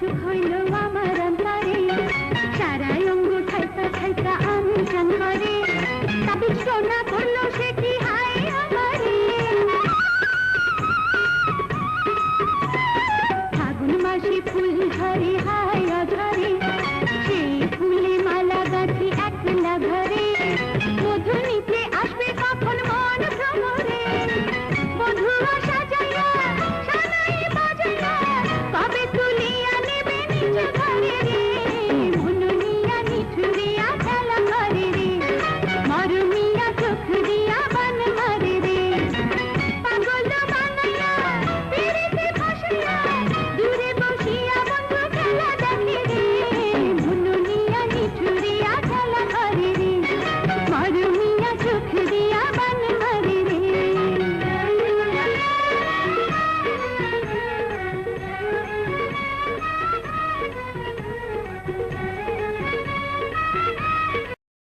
অসুখ হইল আমার অন্তরে সারা অঙ্গ ঠাইতা ঠাইতা আমি সংঘরে